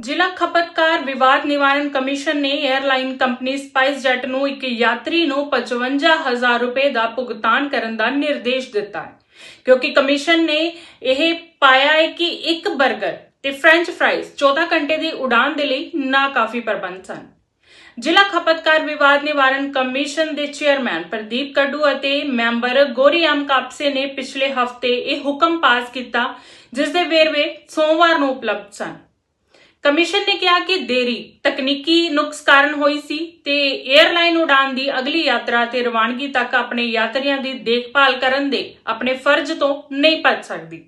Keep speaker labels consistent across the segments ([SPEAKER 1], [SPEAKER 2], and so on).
[SPEAKER 1] ਜ਼ਿਲ੍ਹਾ ਖਪਤਕਾਰ ਵਿਵਾਦ ਨਿਵਾਰਨ ਕਮਿਸ਼ਨ ਨੇ 에ਅਰਲਾਈਨ ਕੰਪਨੀ ਸਪਾਈਸ ਜੈਟ ਨੂੰ ਇੱਕ ਯਾਤਰੀ ਨੂੰ 55000 ਰੁਪਏ ਦਾ ਭੁਗਤਾਨ ਕਰਨ ਦਾ ਨਿਰਦੇਸ਼ ਦਿੱਤਾ ਹੈ। ਕਿਉਂਕਿ ਕਮਿਸ਼ਨ ਨੇ ਇਹ ਪਾਇਆ ਹੈ ਕਿ ਇੱਕ 버ਗਰ ਤੇ ਫ੍ਰੈਂਚ ਫ੍ਰਾਈਜ਼ 14 ਘੰਟੇ ਦੀ ਉਡਾਨ ਦੇ ਲਈ ਨਾ ਕਾਫ਼ੀ ਪ੍ਰਬੰਧ ਸਨ। ਜ਼ਿਲ੍ਹਾ ਖਪਤਕਾਰ ਵਿਵਾਦ ਨਿਵਾਰਨ ਕਮਿਸ਼ਨ ਦੇ ਚੇਅਰਮੈਨ ਪ੍ਰਦੀਪ ਕੱਡੂ ਅਤੇ ਮੈਂਬਰ ਗੋਰੀਆਮ ਕਾਪਸੇ ਨੇ ਪਿਛਲੇ ਹਫ਼ਤੇ ਇਹ ਹੁਕਮ ਪਾਸ ਕੀਤਾ, ਜਿਸ ਦੇ ਵੇਰਵੇ ਸੋਮਵਾਰ ਨੂੰ ਉਪਲਬਧ ਸਨ। ਕਮਿਸ਼ਨ ਨੇ ਕਿਹਾ ਕਿ ਦੇਰੀ ਤਕਨੀਕੀ ਨੁਕਸ ਕਾਰਨ ਹੋਈ ਸੀ ਤੇ 에ਅਰਲਾਈਨ ਉਡਾਨ ਦੀ ਅਗਲੀ ਯਾਤਰਾ ਤੇ ਰਵਾਨਗੀ ਤੱਕ ਆਪਣੇ ਯਾਤਰੀਆਂ ਦੀ ਦੇਖਭਾਲ ਕਰਨ ਦੇ ਆਪਣੇ ਫਰਜ਼ ਤੋਂ ਨਹੀਂ ਭੱਜ ਸਕਦੀ।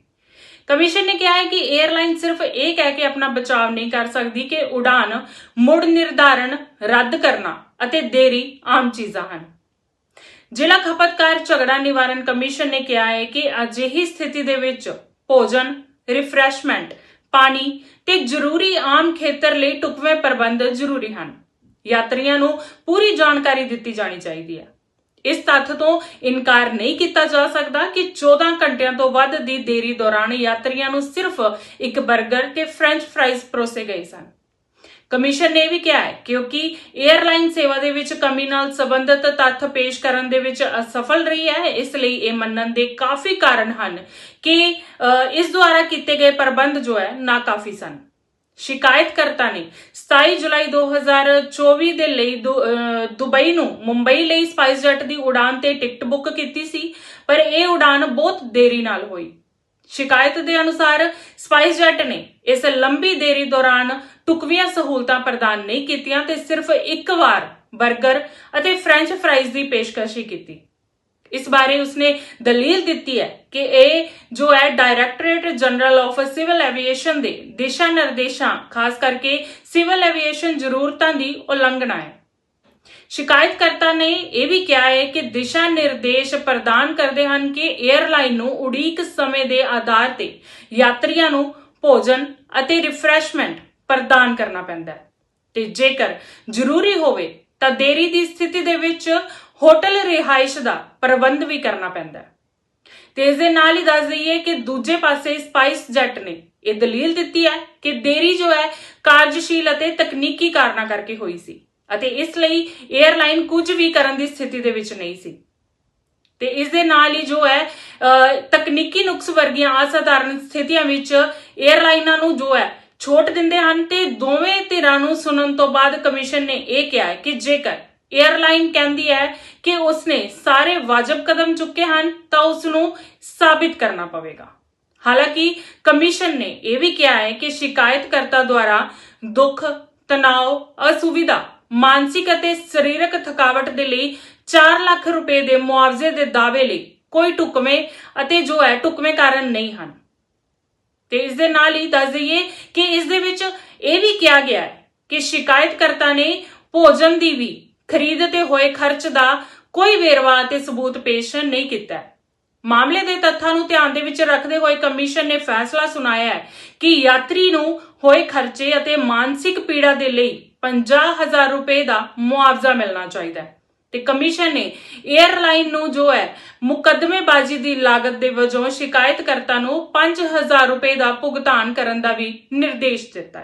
[SPEAKER 1] ਕਮਿਸ਼ਨ ਨੇ ਕਿਹਾ ਹੈ ਕਿ 에ਅਰਲਾਈਨ ਸਿਰਫ ਇਹ ਕਹਿ ਕੇ ਆਪਣਾ ਬਚਾਅ ਨਹੀਂ ਕਰ ਸਕਦੀ ਕਿ ਉਡਾਨ ਮੁੜ ਨਿਰਧਾਰਨ ਰੱਦ ਕਰਨਾ ਅਤੇ ਦੇਰੀ ਆਮ ਚੀਜ਼ਾਂ ਹਨ। ਜ਼ਿਲ੍ਹਾ ਖਪਤਕਾਰ ਝਗੜਾ ਨਿਵਾਰਨ ਕਮਿਸ਼ਨ ਨੇ ਕਿਹਾ ਹੈ ਕਿ ਅਜਿਹੀ ਸਥਿਤੀ ਦੇ ਵਿੱਚ ਭੋਜਨ, ਰਿਫਰੈਸ਼ਮੈਂਟ ਪਾਣੀ ਤੇ ਜ਼ਰੂਰੀ ਆਮ ਖੇਤਰ ਲਈ ਟੁਕਵੇਂ ਪ੍ਰਬੰਧ ਜ਼ਰੂਰੀ ਹਨ। ਯਾਤਰੀਆਂ ਨੂੰ ਪੂਰੀ ਜਾਣਕਾਰੀ ਦਿੱਤੀ ਜਾਣੀ ਚਾਹੀਦੀ ਹੈ। ਇਸ ਤੱਥ ਤੋਂ ਇਨਕਾਰ ਨਹੀਂ ਕੀਤਾ ਜਾ ਸਕਦਾ ਕਿ 14 ਘੰਟਿਆਂ ਤੋਂ ਵੱਧ ਦੀ ਦੇਰੀ ਦੌਰਾਨ ਯਾਤਰੀਆਂ ਨੂੰ ਸਿਰਫ ਇੱਕ 버ਗਰ ਤੇ ਫ੍ਰੈਂਚ ਫ੍ਰਾਈਜ਼ ਪਰੋਸੇ ਗਏ ਸਨ। ਕਮਿਸ਼ਨ ਨੇ ਇਹ ਵੀ ਕਿਹਾ ਹੈ, ਕਿਉਂਕਿ 에ਅਰਲਾਈਨ ਸੇਵਾ ਦੇ ਵਿੱਚ ਕਮੀ ਨਾਲ ਸੰਬੰਧਿਤ ਤੱਥ ਪੇਸ਼ ਕਰਨ ਦੇ ਵਿੱਚ ਅਸਫਲ ਰਹੀ ਹੈ, ਇਸ ਲਈ ਇਹ ਮੰਨਣ ਦੇ ਕਾਫੀ ਕਾਰਨ ਹਨ ਕਿ ਇਸ ਦੁਆਰਾ ਕੀਤੇ ਗਏ ਪ੍ਰਬੰਧ ਜੋ ਹੈ, ਨਾਕਾਫੀ ਸਨ। ਸ਼ਿਕਾਇਤਕਰਤਾ ਨੇ 27 ਜੁਲਾਈ 2024 ਦੇ ਲਈ ਦੁ- ਦੁਬਈ ਨੂੰ ਮੁੰਬਈ ਲਈ ਸਪਾਈਸ ਜੈਟ ਦੀ ਉਡਾਨ ਤੇ ਟਿਕਟ ਬੁੱਕ ਕੀਤੀ ਸੀ, ਪਰ ਇਹ ਉਡਾਨ ਬਹੁਤ ਦੇਰੀ ਨਾਲ ਹੋਈ। ਸ਼ਿਕਾਇਤ ਦੇ ਅਨੁਸਾਰ ਸਪਾਈਸ ਜੈਟ ਨੇ ਇਸ ਲੰਬੀ ਦੇਰੀ ਦੌਰਾਨ ਟੁਕਵੀਆਂ ਸਹੂਲਤਾਂ ਪ੍ਰਦਾਨ ਨਹੀਂ ਕੀਤੀਆਂ ਤੇ ਸਿਰਫ ਇੱਕ ਵਾਰ 버ਗਰ ਅਤੇ ਫ੍ਰੈਂਚ ਫ੍ਰਾਈਜ਼ ਦੀ ਪੇਸ਼ਕਸ਼ ਕੀਤੀ। ਇਸ ਬਾਰੇ ਉਸਨੇ ਦਲੀਲ ਦਿੱਤੀ ਹੈ ਕਿ ਇਹ ਜੋ ਹੈ directorate general of civil aviation ਦੇ ਦਿਸ਼ਾ ਨਿਰਦੇਸ਼ਾਂ, ਖਾਸ ਕਰਕੇ ਸਿਵਲ ਐਵੀਏਸ਼ਨ ਜ਼ਰੂਰਤਾਂ ਦੀ ਉਲੰਘਣਾ ਹੈ। ਸ਼ਿਕਾਇਤਕਰਤਾ ਨੇ ਇਹ ਵੀ ਕਿਹਾ ਹੈ ਕਿ ਦਿਸ਼ਾ ਨਿਰਦੇਸ਼ ਪ੍ਰਦਾਨ ਕਰਦੇ ਹਨ ਕਿ 에ਅਰਲਾਈਨ ਨੂੰ ਉਡੀਕ ਸਮੇਂ ਦੇ ਆਧਾਰ ਤੇ ਯਾਤਰੀਆਂ ਨੂੰ ਭੋਜਨ ਅਤੇ ਰਿਫਰੈਸ਼ਮੈਂਟ ਪ੍ਰਦਾਨ ਕਰਨਾ ਪੈਂਦਾ ਹੈ। ਤੇ ਜੇਕਰ ਜ਼ਰੂਰੀ ਹੋਵੇ ਤਾਂ ਦੇਰੀ ਦੀ ਸਥਿਤੀ ਦੇ ਵਿੱਚ ਹੋਟਲ ਰਿਹਾਇਸ਼ ਦਾ ਪ੍ਰਬੰਧ ਵੀ ਕਰਨਾ ਪੈਂਦਾ ਹੈ। ਤੇ ਇਸ ਦੇ ਨਾਲ ਹੀ ਦੱਸ ਦਈਏ ਕਿ ਦੂਜੇ ਪਾਸੇ ਸਪਾਈਸ ਜੈਟ ਨੇ ਇਹ ਦਲੀਲ ਦਿੱਤੀ ਹੈ ਕਿ ਦੇਰੀ ਜੋ ਹੈ ਕਾਰਜਸ਼ੀਲ ਅਤੇ ਤਕਨੀਕੀ ਕਾਰਨਾਂ ਕਰਕੇ ਹੋਈ ਸੀ ਅਤੇ ਇਸ ਲਈ 에ਅਰਲਾਈਨ ਕੁਝ ਵੀ ਕਰਨ ਦੀ ਸਥਿਤੀ ਦੇ ਵਿੱਚ ਨਹੀਂ ਸੀ। ਤੇ ਇਸ ਦੇ ਨਾਲ ਹੀ ਜੋ ਹੈ ਤਕਨੀਕੀ ਨੁਕਸ ਵਰਗੀਆਂ ਅਸਾਧਾਰਨ ਸਥਿਤੀਆਂ ਵਿੱਚ 에ਅਰਲਾਈਨਾਂ ਨੂੰ ਜੋ ਹੈ ਛੋਟ ਦਿੰਦੇ ਹਨ ਤੇ ਦੋਵੇਂ ਧਿਰਾਂ ਨੂੰ ਸੁਣਨ ਤੋਂ ਬਾਅਦ ਕਮਿਸ਼ਨ ਨੇ ਇਹ ਕਿਹਾ ਕਿ ਜੇਕਰ 에ਅਰਲਾਈਨ ਕਹਿੰਦੀ ਹੈ ਕਿ ਉਸਨੇ ਸਾਰੇ ਵਾਜਬ ਕਦਮ ਚੁੱਕੇ ਹਨ, ਤਾਂ ਉਸ ਨੂੰ ਸਾਬਿਤ ਕਰਨਾ ਪਵੇਗਾ। ਹਾਲਾਂਕਿ ਕਮਿਸ਼ਨ ਨੇ ਇਹ ਵੀ ਕਿਹਾ ਹੈ ਕਿ ਸ਼ਿਕਾਇਤਕਰਤਾ ਦੁਆਰਾ ਦੁੱਖ, ਤਣਾਅ, ਅਸੁਵਿਧਾ, ਮਾਨਸਿਕ ਅਤੇ ਸਰੀਰਕ ਥਕਾਵਟ ਦੇ ਲਈ 4 ਲੱਖ ਰੁਪਏ ਦੇ ਮੁਆਵਜ਼ੇ ਦੇ ਦਾਅਵੇ ਲਈ ਕੋਈ ਟੁਕਵੇਂ ਅਤੇ ਜੋ ਹੈ ਟੁਕਵੇਂ ਕਾਰਨ ਨਹੀਂ ਹਨ। ਤੇ ਇਸ ਦੇ ਨਾਲ ਹੀ ਦੱਸ ਦਈਏ ਕਿ ਇਸ ਦੇ ਵਿੱਚ ਇਹ ਵੀ ਕਿਹਾ ਗਿਆ ਹੈ ਕਿ ਸ਼ਿਕਾਇਤਕਰਤਾ ਨੇ ਭੋਜਨ ਦੀ ਵੀ ਖਰੀਦ ਤੇ ਹੋਏ ਖਰਚ ਦਾ ਕੋਈ ਵੇਰਵਾ ਅਤੇ ਸਬੂਤ ਪੇਸ਼ ਨਹੀਂ ਕੀਤਾ ਮਾਮਲੇ ਦੇ ਤੱਥਾਂ ਨੂੰ ਧਿਆਨ ਦੇ ਵਿੱਚ ਰੱਖਦੇ ਹੋਏ ਕਮਿਸ਼ਨ ਨੇ ਫੈਸਲਾ ਸੁਣਾਇਆ ਹੈ ਕਿ ਯਾਤਰੀ ਨੂੰ ਹੋਏ ਖਰਚੇ ਅਤੇ ਮਾਨਸਿਕ ਪੀੜਾ ਦੇ ਲਈ 50000 ਰੁਪਏ ਦਾ ਮੁਆਵਜ਼ਾ ਮਿਲਣਾ ਚਾਹੀਦਾ ਹੈ। ਤੇ ਕਮਿਸ਼ਨ ਨੇ 에ਅਰਲਾਈਨ ਨੂੰ ਜੋ ਹੈ ਮੁਕੱਦਮੇਬਾਜ਼ੀ ਦੀ ਲਾਗਤ ਦੇ ਵਜੋਂ ਸ਼ਿਕਾਇਤਕਰਤਾ ਨੂੰ 5000 ਰੁਪਏ ਦਾ ਭੁਗਤਾਨ ਕਰਨ ਦਾ ਵੀ ਨਿਰਦੇਸ਼ ਦਿੱਤਾ